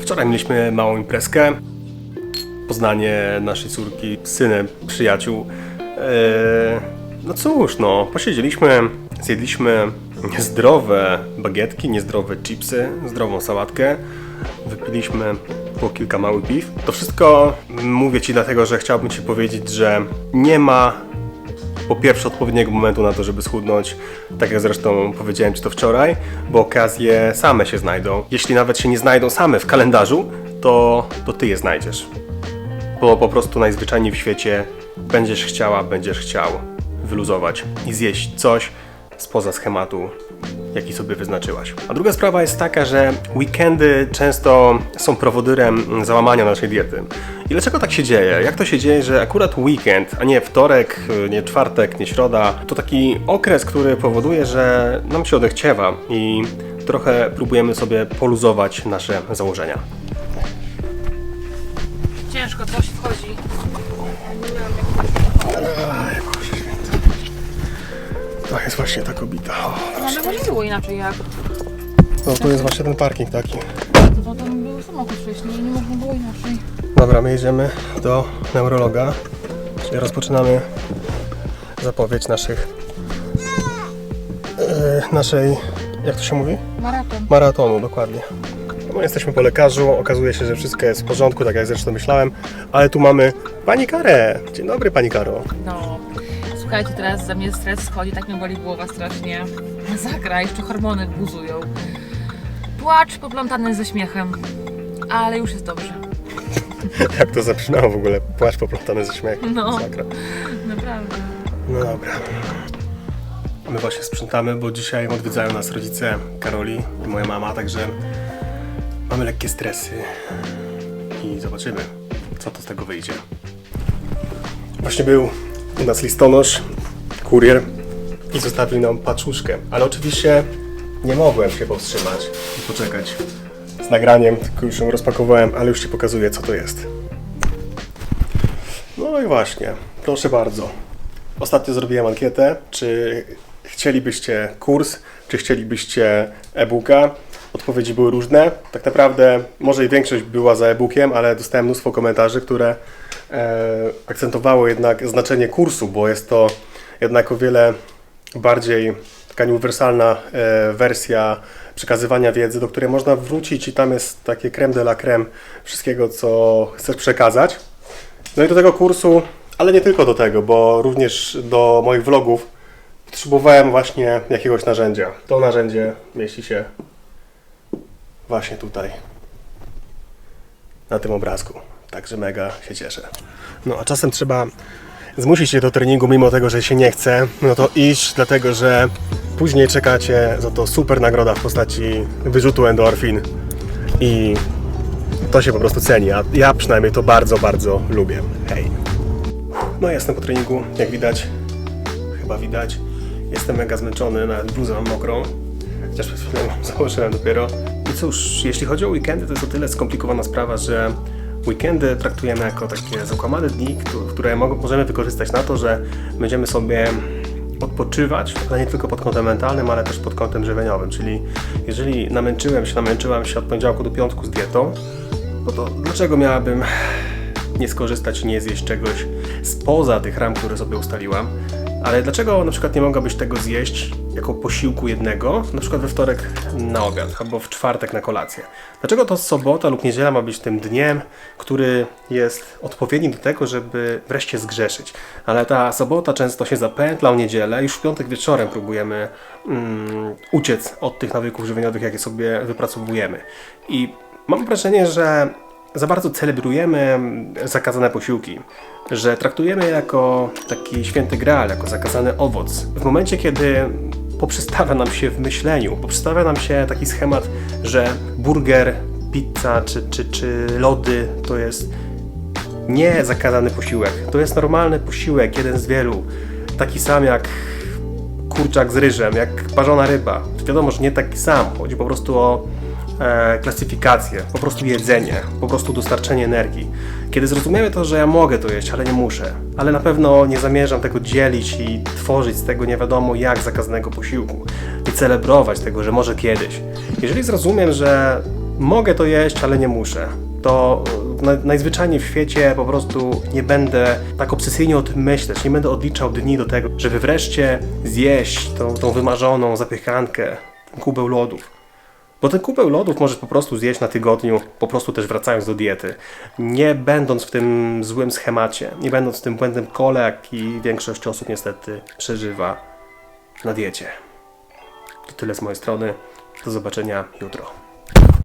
Wczoraj mieliśmy małą imprezkę. Poznanie naszej córki synem przyjaciół. Eee, no cóż, no, posiedzieliśmy, zjedliśmy niezdrowe bagietki, niezdrowe chipsy, zdrową sałatkę. Wypiliśmy po kilka małych piw. To wszystko mówię Ci dlatego, że chciałbym Ci powiedzieć, że nie ma po pierwsze odpowiedniego momentu na to, żeby schudnąć, tak jak zresztą powiedziałem Ci to wczoraj, bo okazje same się znajdą. Jeśli nawet się nie znajdą same w kalendarzu, to, to Ty je znajdziesz. Bo po prostu najzwyczajniej w świecie będziesz chciała, będziesz chciał wyluzować i zjeść coś spoza schematu, jaki sobie wyznaczyłaś. A druga sprawa jest taka, że weekendy często są prowodyrem załamania naszej diety. I dlaczego tak się dzieje? Jak to się dzieje, że akurat weekend, a nie wtorek, nie czwartek, nie środa, to taki okres, który powoduje, że nam się odechciewa i trochę próbujemy sobie poluzować nasze założenia. Ciężko, coś wchodzi. To jest właśnie ta kobita. No ale może było inaczej jak. No tu jest właśnie ten parking taki. To tam był samochód wcześniej nie można było inaczej. Dobra, my jedziemy do neurologa, czyli rozpoczynamy zapowiedź naszych e, naszej, jak to się mówi? Maraton. Maratonu, dokładnie. No, jesteśmy po lekarzu, okazuje się, że wszystko jest w porządku, tak jak zresztą myślałem, ale tu mamy Pani Karę. Dzień dobry Pani Karo. No. Słuchajcie, teraz ze mnie stres schodzi, tak mnie boli głowa strasznie. Zagra, jeszcze hormony buzują. Płacz poplątany ze śmiechem. Ale już jest dobrze. Jak to zabrzmiało w ogóle? Płaszcz poplątany ze śmiechu. No. Masakra. Naprawdę. No dobra. My właśnie sprzątamy, bo dzisiaj odwiedzają nas rodzice Karoli i moja mama, także mamy lekkie stresy i zobaczymy, co to z tego wyjdzie. Właśnie był u nas listonosz, kurier i zostawił nam paczuszkę, ale oczywiście nie mogłem się powstrzymać i poczekać z nagraniem, tylko już ją rozpakowałem, ale już Ci pokazuję, co to jest. No i właśnie, proszę bardzo. Ostatnio zrobiłem ankietę, czy chcielibyście kurs, czy chcielibyście e-booka. Odpowiedzi były różne. Tak naprawdę może i większość była za e-bookiem, ale dostałem mnóstwo komentarzy, które e, akcentowało jednak znaczenie kursu, bo jest to jednak o wiele bardziej taka uniwersalna e, wersja przekazywania wiedzy, do której można wrócić i tam jest takie creme de la creme wszystkiego, co chcesz przekazać. No i do tego kursu, ale nie tylko do tego, bo również do moich vlogów potrzebowałem właśnie jakiegoś narzędzia. To narzędzie mieści się właśnie tutaj, na tym obrazku. Także mega się cieszę. No a czasem trzeba zmusić się do treningu, mimo tego, że się nie chce, no to iść, dlatego że później czekacie za to super nagroda w postaci wyrzutu endorfin i to się po prostu ceni, a ja przynajmniej to bardzo, bardzo lubię. Hej. No jestem po treningu, jak widać, chyba widać. Jestem mega zmęczony, nawet bluzę mam mokrą, chociaż przed chwilą założyłem dopiero. I cóż, jeśli chodzi o weekendy, to jest o tyle skomplikowana sprawa, że weekendy traktujemy jako takie zakłamane dni, któ- które mo- możemy wykorzystać na to, że będziemy sobie odpoczywać, ale nie tylko pod kątem mentalnym, ale też pod kątem żywieniowym. Czyli jeżeli namęczyłem się, namęczyłam się od poniedziałku do piątku z dietą, no to dlaczego miałabym nie skorzystać i nie zjeść czegoś spoza tych ram, które sobie ustaliłam? Ale dlaczego na przykład nie mogłabyś tego zjeść jako posiłku jednego, na przykład we wtorek na obiad albo w czwartek na kolację? Dlaczego to sobota lub niedziela ma być tym dniem, który jest odpowiedni do tego, żeby wreszcie zgrzeszyć? Ale ta sobota często się zapętla o niedzielę, już w piątek wieczorem próbujemy mm, uciec od tych nawyków żywieniowych, jakie sobie wypracowujemy. I mam wrażenie, że za bardzo celebrujemy zakazane posiłki, że traktujemy je jako taki święty graal, jako zakazany owoc. W momencie, kiedy poprzestawia nam się w myśleniu, poprzestawia nam się taki schemat, że burger, pizza czy, czy, czy lody to jest nie zakazany posiłek. To jest normalny posiłek, jeden z wielu. Taki sam jak kurczak z ryżem, jak parzona ryba. Wiadomo, że nie taki sam. Chodzi po prostu o e, klasyfikację, po prostu jedzenie, po prostu dostarczenie energii. Kiedy zrozumiemy to, że ja mogę to jeść, ale nie muszę, ale na pewno nie zamierzam tego dzielić i tworzyć z tego nie wiadomo jak zakazanego posiłku i celebrować tego, że może kiedyś. Jeżeli zrozumiem, że mogę to jeść, ale nie muszę. To na, najzwyczajniej w świecie po prostu nie będę tak obsesyjnie o tym myśleć, nie będę odliczał dni do tego, żeby wreszcie zjeść tą, tą wymarzoną zapiekankę, kubeł lodów. Bo ten kubeł lodów możesz po prostu zjeść na tygodniu, po prostu też wracając do diety. Nie będąc w tym złym schemacie, nie będąc w tym błędnym kole, jaki większość osób niestety przeżywa na diecie. To tyle z mojej strony. Do zobaczenia jutro.